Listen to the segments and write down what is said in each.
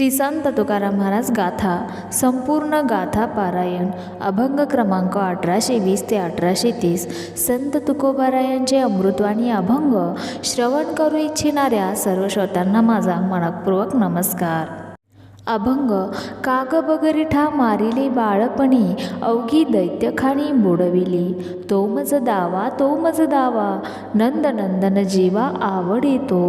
श्री संत तुकाराम महाराज गाथा संपूर्ण गाथा पारायण अभंग क्रमांक अठराशे वीस ते अठराशे तीस. संत तुकोबारायांचे अमृतवाणी अभंग श्रवण करू इच्छिणाऱ्या सर्व श्रोत्यांना माझा मनपूर्वक नमस्कार. अभंग काग बगरिठा मारिले बाळपणी अवघी दैत्यखानी बुडविली. तो मज दावा तो मज दावा नंद नंदन जीवा आवडितो.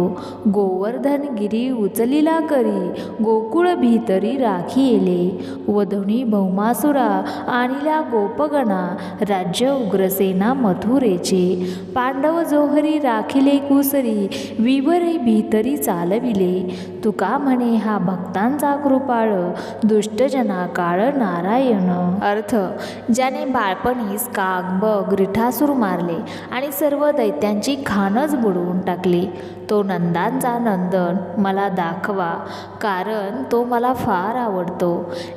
गोवर्धन गिरी उचलिला करी गोकुळ भीतरी राखी येले वधुनी भौमासुरा आणिला गोपगणा राज्य उग्रसेना मथुरेचे. पांडव जोहरी राखिले कुसरी विवरे भीतरी चालविले. तुका म्हणे हा भक्तांचा कृपाळ दुष्टजना काळ नारायण. अर्थ ज्याने बाळपणीस काग बग रिठासूर मारले आणि सर्व दैत्यांची खानच बुडवून टाकली. तो नंदांचा नंदन मला दाखवा कारण तो मला फार आवडतो.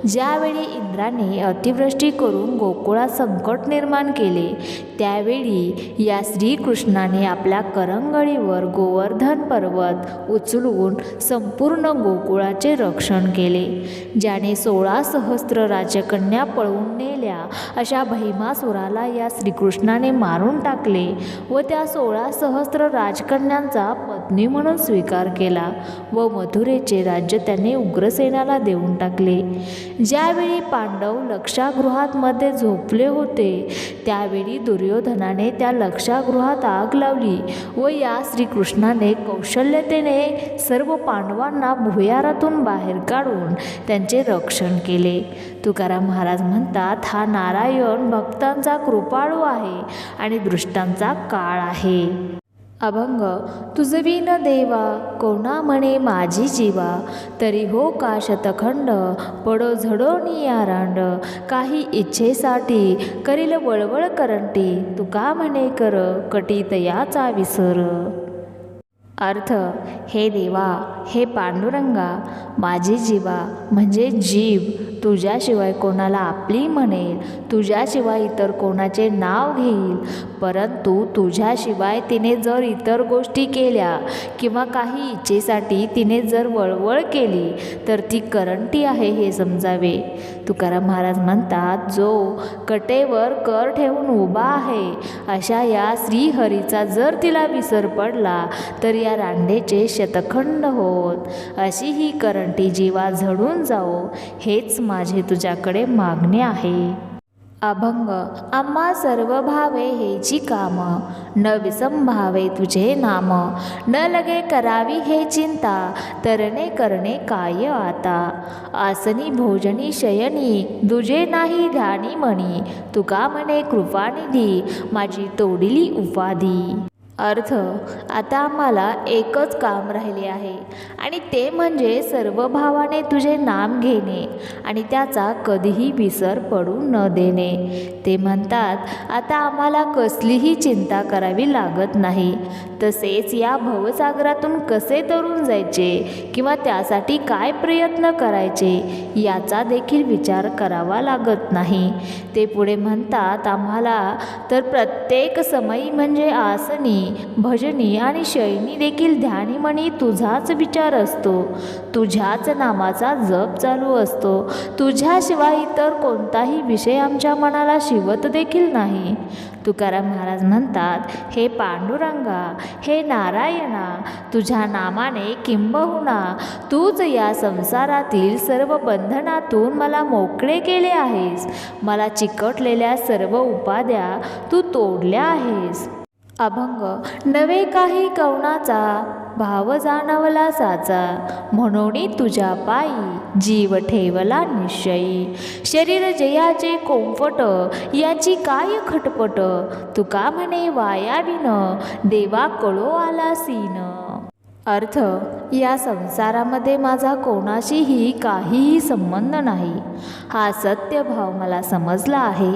ज्यावेळी इंद्राने अतिवृष्टी करून गोकुळात संकट निर्माण केले त्यावेळी या श्रीकृष्णाने आपल्या करंगळीवर गोवर्धन पर्वत उचलून संपूर्ण गोकुळाचे रक्षण केले ज्याने सोळा सहस्त्र राजकन्या पळवून नेल्या. अशा भैमासुराला या श्रीकृष्णाने मारून टाकले व त्या सोळा सहस्त्र राजकन्यांचा पद पत्नी म्हणून स्वीकार केला व मथुरेचे राज्य त्याने उग्रसेनाला देऊन टाकले. ज्यावेळी पांडव लक्षागृहातमध्ये झोपले होते त्यावेळी दुर्योधनाने त्या लक्षागृहात आग लावली व या श्रीकृष्णाने कौशल्यतेने सर्व पांडवांना भुयारातून बाहेर काढून त्यांचे रक्षण केले. तुकाराम महाराज म्हणतात हा नारायण भक्तांचा कृपाळू आहे आणि दृष्टांचा काळ आहे. अभंग तुझविन देवा कोणा म्हणे माझी जीवा? तरी हो का शतखंड पडो झडो नियारांड काही इच्छेसाठी करील वळवळ करंटी तुका म्हणे कर कटी तयाचा विसर. अर्थ हे देवा हे पांडुरंगा माझी जीवा म्हणजे जीव तुझ्याशिवाय कोणाला आपली म्हणेल तुझ्याशिवाय इतर कोणाचे नाव घेईल. परंतु तुझ्याशिवाय तिने जर इतर गोष्टी केल्या किंवा काही इच्छेसाठी तिने जर वळवळ केली तर ती करंटी आहे हे समजावे. तुकाराम महाराज म्हणतात जो कटेवर कर ठेवून उभा आहे अशा या श्रीहरीचा जर तिला विसर पडला तर या रांडेचे शतखंड होत. अशी ही करंटी जीवा झडून जाओ हेच माझे तुझ्याकडे मागणे आहे. अभंग आम्हा सर्व भावे हेची काम न विसंभावे तुझे नाम न लगे करावी हे चिंता तरणे करणे काय आता? आसनी भोजनी शयनी दुजे नाही ध्यानी म्हणी तुका म्हणे कृपानिधी माझी तोडिली उपाधी. अर्थ आता आम्हाला एकच काम राहिले आहे. आणि ते म्हणजे सर्व भावाने तुझे नाम घेणे आणि त्याचा कधीही विसर पडू न देणे. ते म्हणतात आता आम्हाला कसलीही चिंता करावी लागत नाही. तसेच या भवसागरातून कसे तरुण जायचे किंवा त्यासाठी काय प्रयत्न करायचे याचा देखील विचार करावा लागत नाही. ते पुढे म्हणतात आम्हाला तर प्रत्येक समयी म्हणजे आसनी भजनी आणि शयनी देखील ध्यानीमणी तुझाच विचार असतो. तुझ्याच नामाचा जप चालू असतो. तुझ्याशिवाय इतर कोणताही विषय आमच्या मनाला शिवत देखील नाही. तुकाराम महाराज म्हणतात हे पांडुरंगा हे नारायणा तुझ्या नामाने किंबहुना तूच या संसारातील सर्व बंधनातून मला मोकळे केले आहेस. मला चिकटलेल्या सर्व उपाध्या तू तोडल्या आहेस. अभंग. नवे काही कवणाचा भाव जाणवला साचा. म्हणून तुझ्या पायी जीव ठेवला निश्चयी. शरीर जयाचे कोंफट याची काय खटपट? तुका म्हणे वायाविन देवा कळो आला सीन. अर्थ या संसारामध्ये माझा कोणाशीही काहीही संबंध नाही. हा सत्य भाव मला समजला आहे.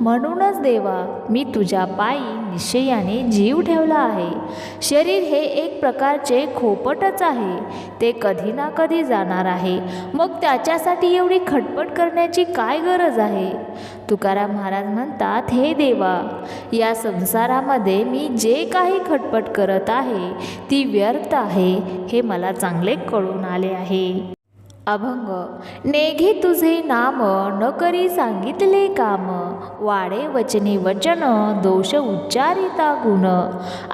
म्हणूनच देवा मी तुझ्या पायी निश्चयाने जीव ठेवला आहे. शरीर हे एक प्रकारचे खोपटच आहे. ते कधी ना कधी जाणार आहे. मग त्याच्यासाठी एवढी खटपट करण्याची काय गरज आहे? तुकाराम महाराज म्हणतात हे देवा या संसारामध्ये मी जे काही खटपट करत आहे ती व्यर्थ आहे. हे मला चांगले कळून आले आहे. अभंग नेघे तुझे नाम न करी सांगितले काम वाडे वचने वचन दोष उच्चारिता गुण.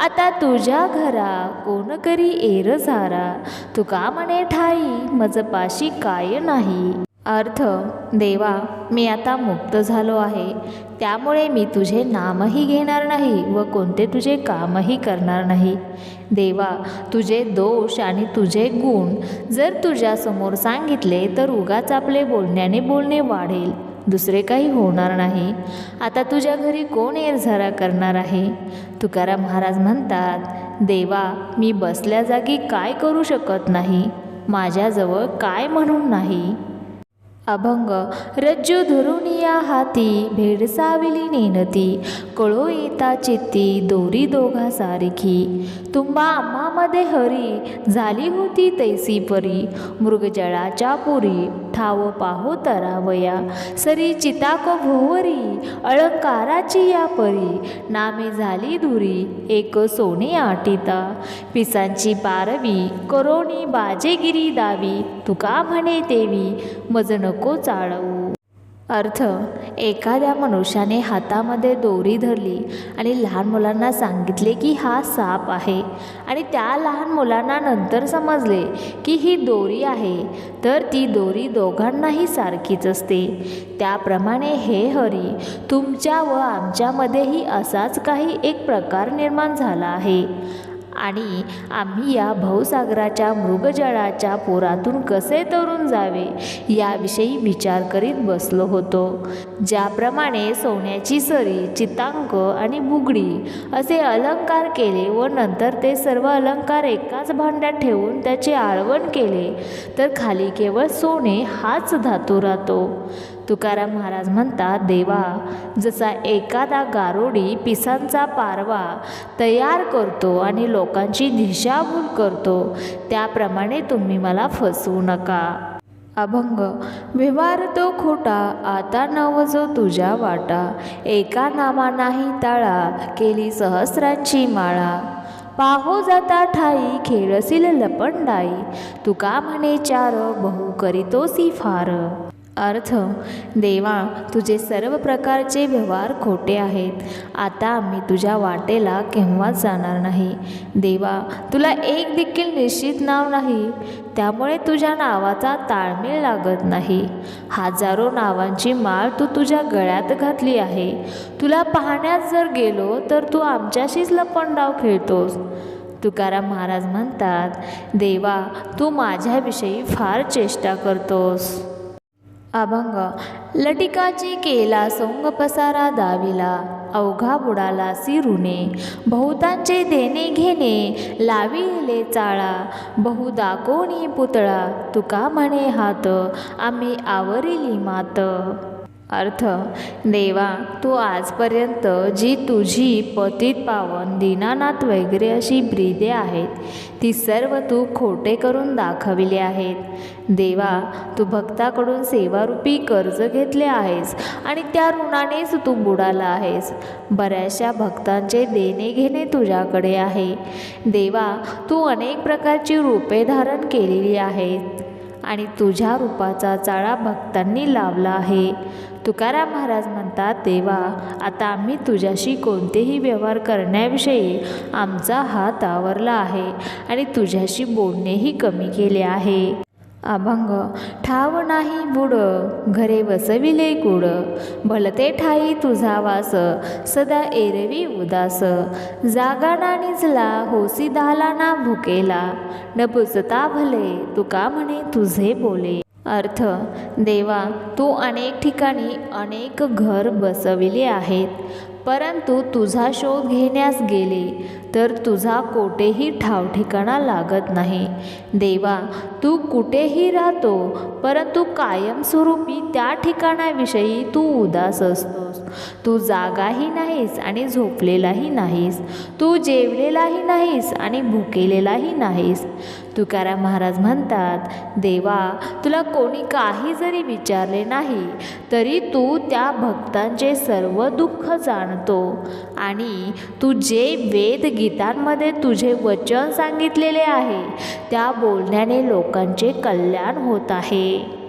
आता तुझ्या घरा कोण करी एर झारा तुका म्हणे ठाई मज पाशी काय नाही. अर्थ देवा मी आता मुक्त झालो आहे. त्यामुळे मी तुझे नामही घेणार नाही व कोणते तुझे कामही करणार नाही. देवा तुझे दोष आणि तुझे गुण जर तुझ्यासमोर सांगितले तर उगाच आपले बोलण्याने बोलणे वाढेल. दुसरे काही होणार नाही. आता तुझ्या घरी कोण एरझारा करणार आहे? तुकाराम महाराज म्हणतात देवा मी बसल्या जागी काय करू शकत नाही? माझ्याजवळ काय म्हणून नाही? अभंग. रज्जू धरून हाती भेडसाविली नेनती कळो येता चित्ती दोरी दोघा सारखी. तुम्हा आम्हामध्ये हरी झाली होती तैसी परी. मृगजळाच्या पुरी ठाव पाहो तरावया. सरी चिताक भोवरी अळंकाराची या परी. नामे झाली दुरी एक सोने आटिता. पिसांची पारवी करोणी बाजेगिरी दावी. तुका म्हणे देवी मजन नको चाळवू. अर्थ एखाद्या मनुष्याने हातामध्ये दोरी धरली आणि लहान मुलांना सांगितले की हा साप आहे आणि त्या लहान मुलांना नंतर समजले की ही दोरी आहे तर ती दोरी दोघांनाही सारखीच असते. त्याप्रमाणे हे हरी तुमच्या व आमच्यामध्येही असाच काही एक प्रकार निर्माण झाला आहे. आणि आम्ही या भाऊसागराच्या मृगजळाच्या पोरातून कसे तरून जावे याविषयी विचार करीत बसलो होतो. ज्याप्रमाणे सोन्याची सरी चितांक आणि बुगडी असे अलंकार केले व नंतर ते सर्व अलंकार एकाच भांड्यात ठेवून त्याचे आळवण केले तर खाली केवळ सोने हाच धातू राहतो. तुकाराम महाराज म्हणतात देवा जसा एखादा गारोडी पिसांचा पारवा तयार करतो आणि लोकांची दिशाभूल करतो त्याप्रमाणे तुम्ही मला फसवू नका. अभंग व्यवहार तो खोटा आता नवजो तुझ्या वाटा एका नामा नाही ताळा केली सहस्रांची माळा. पाहो जाता ठाई खेळसील लपंडाई तुका म्हणे चार बहु करीतोसी फार. अर्थ देवा तुझे सर्व प्रकारचे व्यवहार खोटे आहेत. आता आम्ही तुझ्या वाटेला केव्हाच जाणार नाही? देवा तुला एक देखील निश्चित नाव नाही. त्यामुळे तुझ्या नावाचा ताळमेळ लागत नाही. हजारो नावांची माळ तू तुझ्या गळ्यात घातली आहे. तुला पाहण्यास जर गेलो तर तू आमच्याशीच लपंडाव खेळतोस. तुकाराम महाराज म्हणतात देवा तू माझ्याविषयी फार चेष्टा करतोस. अभंग. लटिकाची केला सोंग पसारा दाविला अवघा बुडाला सिरुने. बहुतांचे देणे घेणे लाविले चाळा. बहु दाकोणी पुतळा तुका म्हणे हात आम्ही आवरिली मात. अर्थ देवा तू आजपर्यंत जी तुझी पतित पावन दीनानाथ वगैरे अशी ब्रीदे आहेत ती सर्व तू खोटे करून दाखविले आहेत. देवा तू भक्ताकडून सेवारूपी कर्ज घेतले आहेस आणि त्या ऋणानेच तू बुडाला आहेस. बऱ्याचशा भक्तांचे देणे घेणे तुझ्याकडे आहे. देवा तू अनेक प्रकारची रूपे धारण केलेली आहेत. आणि तुझ्या रूपाचा चाळा भक्तांनी लावला आहे. तुकाराम महाराज म्हणतात देवा आता आम्ही तुझ्याशी कोणतेही व्यवहार करण्याविषयी आमचा हात आवरला आहे आणि तुझ्याशी बोलणेही कमी केले आहे. अभंग. ठाव नाही बुड घरे बसविले कुड. भलते ठाई तुझा वास सदा एरवी उदास. जागा ना निजला होसी दाला ना भुकेला. न पुजता भले तुका म्हणे तुझे बोले. अर्थ देवा तू अनेक ठिकाणी अनेक घर बसविले आहेत परंतु तुझा शोध घेण्यास गेले. तर तुझा कोठेही ठावठिकाणा लागत नाही. देवा तू कुठेही राहतो परंतु कायमस्वरूपी त्या ठिकाणाविषयी तू उदास असतोस. तू जागाही नाहीस आणि झोपलेलाही नाहीस. तू जेवलेलाही नाहीस आणि भुकेलेलाही नाहीस. तुकाराम महाराज म्हणतात देवा तुला कोणी काही जरी विचारले नाही तरी तू त्या भक्तांचे सर्व दुःख जाणतो आणि तू जे वेद गीतांमध्ये तुझे वचन सांगितलेले आहे. त्या बोलण्याने लोकांचे कल्याण होत आहे.